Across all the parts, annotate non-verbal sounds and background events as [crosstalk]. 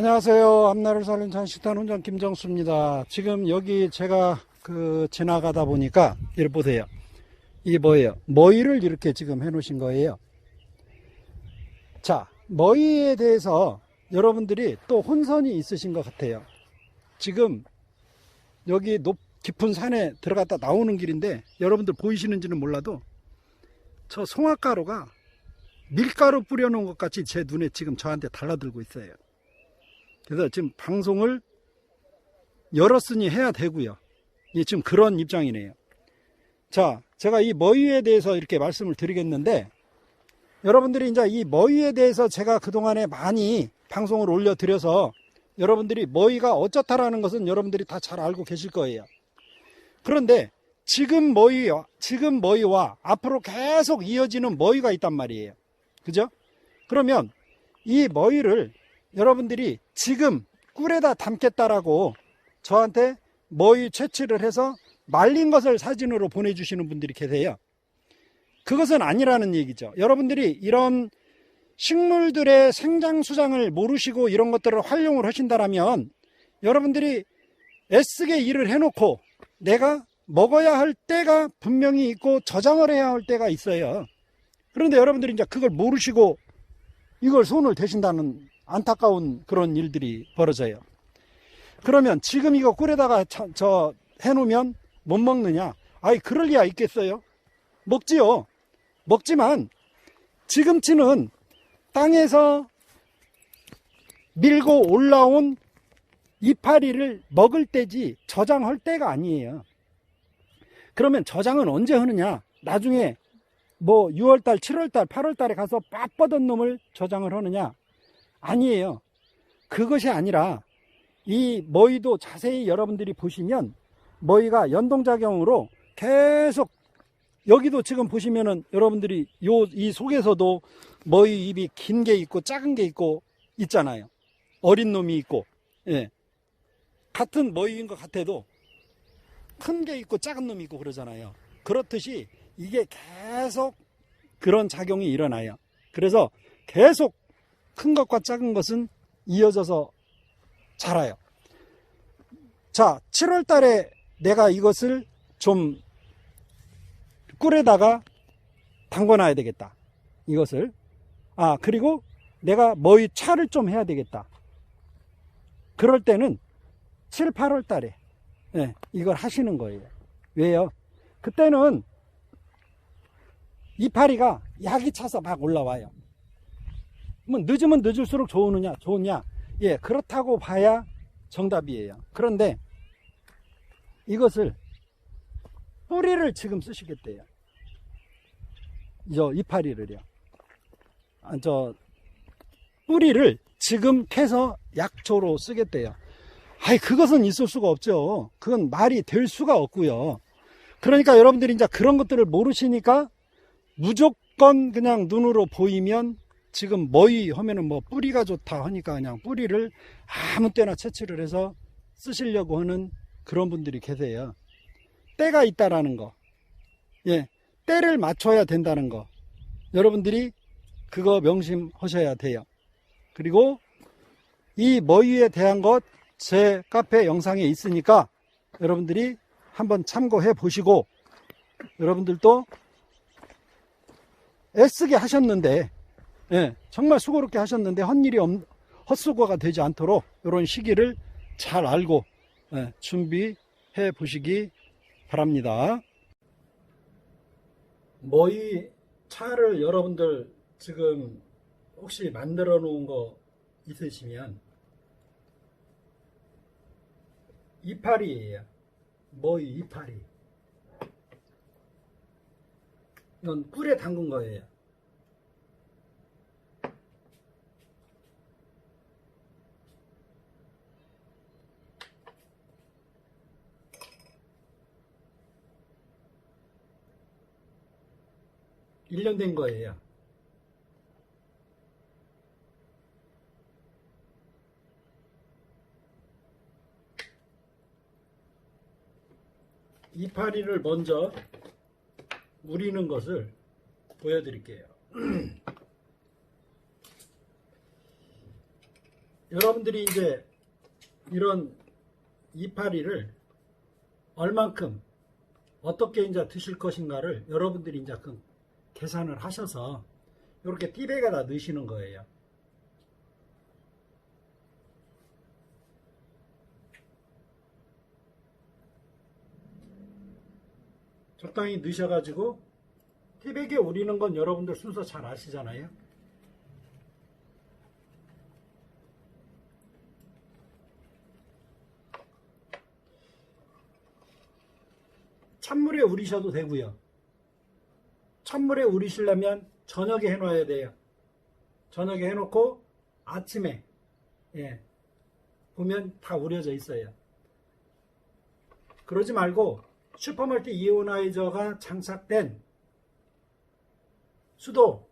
안녕하세요. 앞날을 살린 장식단 훈장 김정수입니다. 지금 여기 제가 그 지나가다 보니까 이를 보세요. 이게 뭐예요? 머위를 이렇게 지금 해 놓으신 거예요. 자, 머위에 대해서 여러분들이 또 혼선이 있으신 것 같아요. 지금 여기 높 깊은 산에 들어갔다 나오는 길인데 여러분들 보이시는지는 몰라도 저 송화가루가 밀가루 뿌려놓은 것 같이 제 눈에 지금 저한테 달라들고 있어요. 그래서 지금 방송을 열었으니 해야 되고요. 예, 지금 그런 입장이네요. 자, 제가 이 머위에 대해서 이렇게 말씀을 드리겠는데 여러분들이 이제 이 머위에 대해서 제가 그동안에 많이 방송을 올려드려서 여러분들이 머위가 어쩌다라는 것은 여러분들이 다 잘 알고 계실 거예요. 그런데 지금 머위와, 지금 머위와 앞으로 계속 이어지는 머위가 있단 말이에요. 그죠? 그러면 이 머위를 여러분들이 지금 꿀에다 담겠다라고 저한테 머위 채취를 해서 말린 것을 사진으로 보내주시는 분들이 계세요. 그것은 아니라는 얘기죠. 여러분들이 이런 식물들의 생장 수장을 모르시고 이런 것들을 활용을 하신다라면 여러분들이 애쓰게 일을 해놓고 내가 먹어야 할 때가 분명히 있고 저장을 해야 할 때가 있어요. 그런데 여러분들이 이제 그걸 모르시고 이걸 손을 대신다는 안타까운 그런 일들이 벌어져요. 그러면 지금 이거 꿀에다가 저, 저 해놓으면 못 먹느냐? 아이, 그럴 리야 있겠어요? 먹지요. 먹지만 지금치는 땅에서 밀고 올라온 이파리를 먹을 때지 저장할 때가 아니에요. 그러면 저장은 언제 하느냐? 나중에 뭐 6월달, 7월달, 8월달에 가서 빳뻗은 놈을 저장을 하느냐? 아니에요. 그것이 아니라 이 머위도 자세히 여러분들이 보시면 머위가 연동작용으로 계속 여기도 지금 보시면은 여러분들이 요 이 속에서도 머위 입이 긴 게 있고 작은 게 있고 있잖아요. 어린 놈이 있고 예. 같은 머위인 것 같아도 큰 게 있고 작은 놈이 있고 그러잖아요. 그렇듯이 이게 계속 그런 작용이 일어나요. 그래서 계속 큰 것과 작은 것은 이어져서 자라요. 자, 7월 달에 내가 이것을 좀 꿀에다가 담궈놔야 되겠다. 이것을. 아, 그리고 내가 뭐이 차를 좀 해야 되겠다. 그럴 때는 7, 8월 달에 예, 이걸 하시는 거예요. 왜요? 그때는 이파리가 약이 차서 막 올라와요. 뭐 늦으면 늦을수록 좋으느냐, 좋으냐? 예, 그렇다고 봐야 정답이에요. 그런데 이것을 뿌리를 지금 쓰시겠대요. 저 이파리를요. 아, 저 뿌리를 지금 캐서 약초로 쓰겠대요. 아이, 그것은 있을 수가 없죠. 그건 말이 될 수가 없고요. 그러니까 여러분들이 이제 그런 것들을 모르시니까 무조건 그냥 눈으로 보이면 지금 뭐이 하면은 뭐 뿌리가 좋다 하니까 그냥 뿌리를 아무 때나 채취를 해서 쓰시려고 하는 그런 분들이 계세요. 때가 있다라는 거. 예. 때를 맞춰야 된다는 거. 여러분들이 그거 명심하셔야 돼요. 그리고 이 머위에 대한 것 제 카페 영상에 있으니까 여러분들이 한번 참고해 보시고 여러분들도 애쓰게 하셨는데 예, 정말 수고롭게 하셨는데 헛일이 없, 헛수고가 되지 않도록 이런 시기를 잘 알고 예, 준비해 보시기 바랍니다. 뭐이 차를 여러분들 지금 혹시 만들어 놓은 거 있으시면 이파리예요. 뭐이 이파리. 이건 꿀에 담근 거예요. 일년된 거예요. 이파리를 먼저 우리는 것을 보여드릴게요. [clears throat] 여러분들이 이제 이런 이파리를 얼만큼 어떻게 이제 드실 것인가를 여러분들이 이제 그 계산을 하셔서 이렇게 띠백에다 넣으시는 거예요. 적당히 넣으셔가지고 티백에 우리는 건 여러분들 순서 잘 아시잖아요. 찬물에 우리셔도 되고요. 찬물에 우리시려면 저녁에 해놔야 돼요. 저녁에 해놓고 아침에 예, 보면 다 우려져 있어요. 그러지 말고 슈퍼멀티 이오나이저가 장착된 수도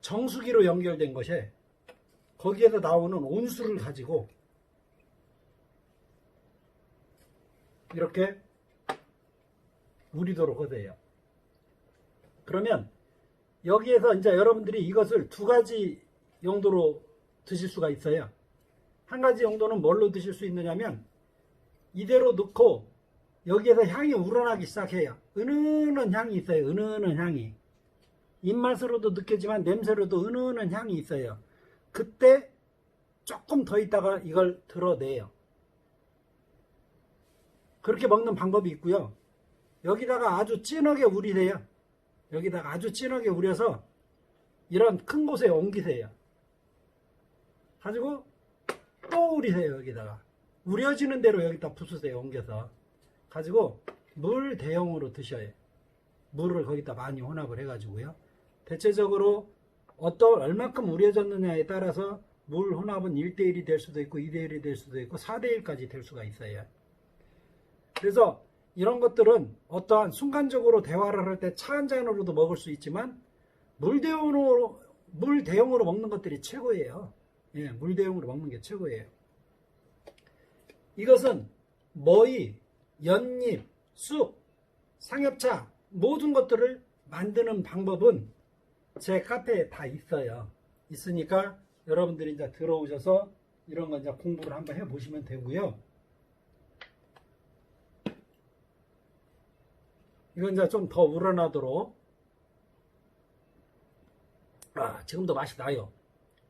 정수기로 연결된 것에 거기에서 나오는 온수를 가지고 이렇게 우리도록 하세요. 그러면 여기에서 이제 여러분들이 이것을 두 가지 용도로 드실 수가 있어요. 한 가지 용도는 뭘로 드실 수 있느냐면 이대로 넣고 여기에서 향이 우러나기 시작해요. 은은한 향이 있어요. 은은한 향이. 입맛으로도 느껴지만 냄새로도 은은한 향이 있어요. 그때 조금 더 있다가 이걸 드러내요. 그렇게 먹는 방법이 있고요. 여기다가 아주 진하게 우리세요. 여기다가 아주 진하게 우려서 이런 큰 곳에 옮기세요. 가지고 또 우리세요. 여기다가. 우려지는 대로 여기다 부수세요. 옮겨서. 가지고 물 대용으로 드셔요. 물을 거기다 많이 혼합을 해 가지고요. 대체적으로 어떤 얼마큼 우려졌느냐에 따라서 물 혼합은 1대1이 될 수도 있고 2대1이 될 수도 있고 4대1까지 될 수가 있어요. 그래서 이런 것들은 어떠한 순간적으로 대화를 할 때 차 한 잔으로도 먹을 수 있지만 물 대용으로 물 대용으로 먹는 것들이 최고예요. 예, 물 대용으로 먹는 게 최고예요. 이것은 머위, 연잎, 쑥, 상엽차 모든 것들을 만드는 방법은 제 카페에 다 있어요. 있으니까 여러분들이 이제 들어오셔서 이런 거 이제 공부를 한번 해 보시면 되고요. 이건 이제 좀 더 우러나도록 아, 지금도 맛이 나요.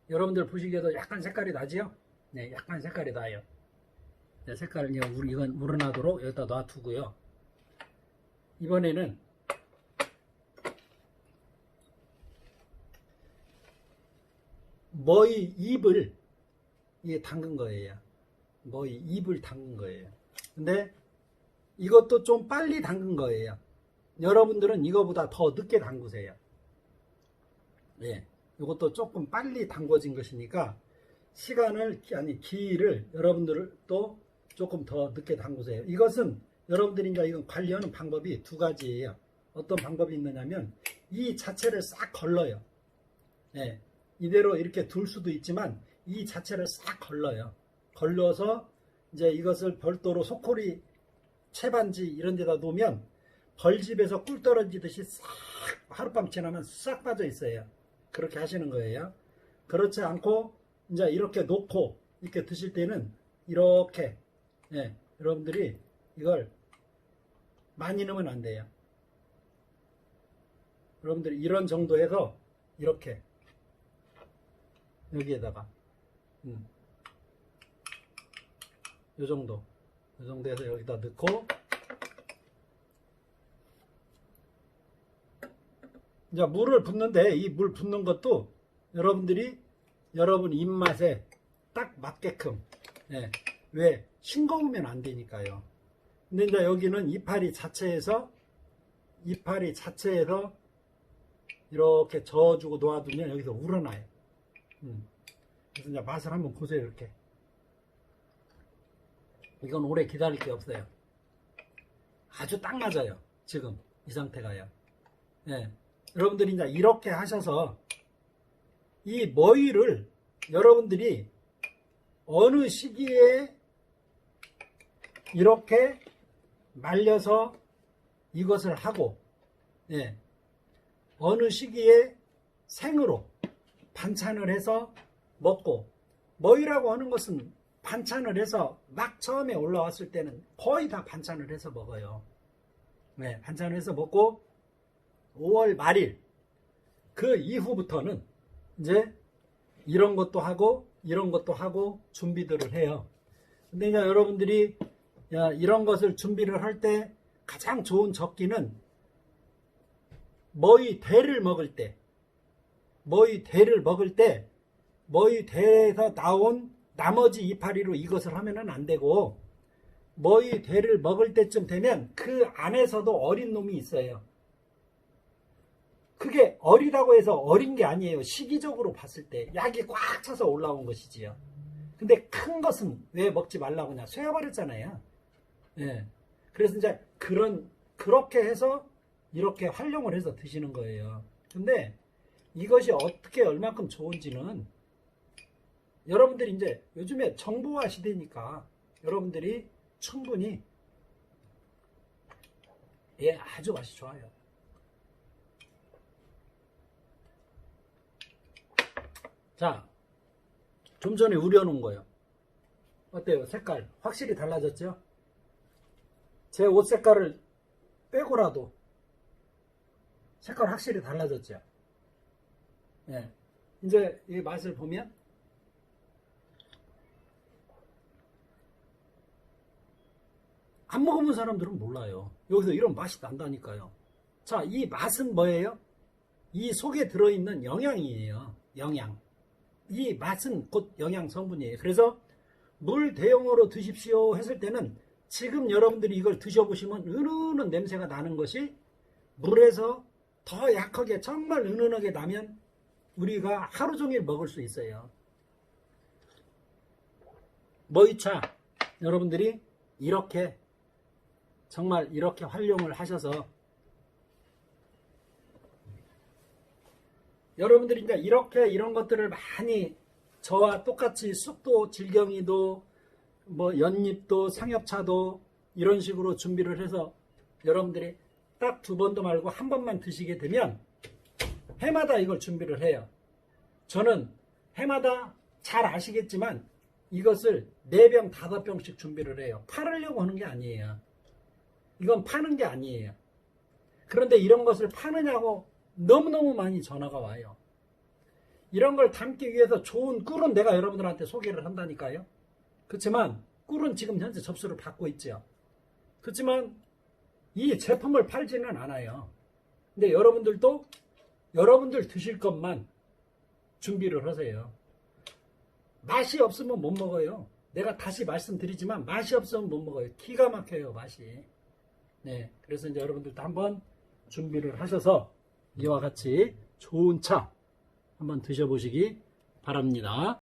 여러분들 보시기에도 약간 색깔이 나지요? 네, 약간 색깔이 나요. 네, 색깔을 이제 우리 이건 우러나도록 여기다 놔두고요. 이번에는 머리 잎을 이게 담근 거예요. 머리 잎을 담근 거예요. 근데 이것도 좀 빨리 담근 거예요. 여러분들은 이거보다 더 늦게 담그세요. 예. 이것도 조금 빨리 담궈진 것이니까 시간을 아니 기일을 여러분들을 또 조금 더 늦게 담그세요. 이것은 여러분들이 이제 이건 관리하는 방법이 두 가지예요. 어떤 방법이 있느냐면 이 자체를 싹 걸러요. 예. 이대로 이렇게 둘 수도 있지만 이 자체를 싹 걸러요. 걸러서 이제 이것을 별도로 소코리 채반지 이런 데다 놓으면 벌집에서 꿀 떨어지듯이 싹 하룻밤 지나면 싹 빠져 있어요. 그렇게 하시는 거예요. 그렇지 않고 이제 이렇게 놓고 이렇게 드실 때는 이렇게 예, 여러분들이 이걸 많이 넣으면 안 돼요. 여러분들이 이런 정도에서 이렇게 여기에다가 음, 요 정도 요 정도에서 여기다 넣고 이제 물을 붓는데 이 물 붓는 것도 여러분들이 여러분 입맛에 딱 맞게끔 예, 왜 싱거우면 안 되니까요. 근데 이제 여기는 이파리 자체에서 이파리 자체에서 이렇게 저어주고 놓아두면 여기서 우러나요. 음. 그래서 이제 맛을 한번 보세요 이렇게. 이건 오래 기다릴 게 없어요. 아주 딱 맞아요. 지금 이 상태가요. 예. 여러분들이 이제 이렇게 하셔서 이 머위를 여러분들이 어느 시기에 이렇게 말려서 이것을 하고 예. 어느 시기에 생으로 반찬을 해서 먹고 머위라고 하는 것은 반찬을 해서 막 처음에 올라왔을 때는 거의 다 반찬을 해서 먹어요. 네, 반찬을 해서 먹고 5월 말일 그 이후부터는 이제 이런 것도 하고 이런 것도 하고 준비들을 해요. 근데 이제 여러분들이 야, 이런 것을 준비를 할 때 가장 좋은 적기는 머위 대를 먹을 때 머위 대를 먹을 때 머위 대에서 나온 나머지 이파리로 이것을 하면은 안 되고 머위 대를 먹을 때쯤 되면 그 안에서도 어린 놈이 있어요. 그게 어리다고 해서 어린 게 아니에요. 시기적으로 봤을 때 약이 꽉 차서 올라온 것이지요. 근데 큰 것은 왜 먹지 말라고 하냐? 쇠어버렸잖아요. 예. 그래서 이제 그런 그렇게 해서 이렇게 활용을 해서 드시는 거예요. 근데 이것이 어떻게 얼만큼 좋은지는 여러분들이 이제 요즘에 정보화 시대니까 여러분들이 충분히 예 아주 맛이 좋아요. 자, 좀 전에 우려놓은 거예요. 어때요? 색깔 확실히 달라졌죠? 제 옷 색깔을 빼고라도 색깔 확실히 달라졌죠? 예. 이제 이 맛을 보면 안 먹어본 사람들은 몰라요. 여기서 이런 맛이 난다니까요. 자, 이 맛은 뭐예요? 이 속에 들어있는 영양이에요. 영양. 이 맛은 곧 영양 성분이에요. 그래서 물 대용으로 드십시오 했을 때는 지금 여러분들이 이걸 드셔보시면 은은한 냄새가 나는 것이 물에서 더 약하게 정말 은은하게 나면 우리가 하루 종일 먹을 수 있어요. 머위차 여러분들이 이렇게 정말 이렇게 활용을 하셔서 여러분들이 이제 이렇게 이런 것들을 많이 저와 똑같이 쑥도 질경이도 뭐 연잎도 상엽차도 이런 식으로 준비를 해서 여러분들이 딱 두 번도 말고 한 번만 드시게 되면 해마다 이걸 준비를 해요. 저는 해마다 잘 아시겠지만 이것을 4병, 5병씩 준비를 해요. 팔으려고 하는 게 아니에요. 이건 파는 게 아니에요. 그런데 이런 것을 파느냐고 너무너무 많이 전화가 와요. 이런 걸 담기 위해서 좋은 꿀은 내가 여러분들한테 소개를 한다니까요. 그렇지만 꿀은 지금 현재 접수를 받고 있죠. 그렇지만 이 제품을 팔지는 않아요. 근데 여러분들도 여러분들 드실 것만 준비를 하세요. 맛이 없으면 못 먹어요. 내가 다시 말씀드리지만 맛이 없으면 못 먹어요. 기가 막혀요, 맛이. 네. 그래서 이제 여러분들도 한번 준비를 하셔서 이와 같이 좋은 차 한번 드셔보시기 바랍니다.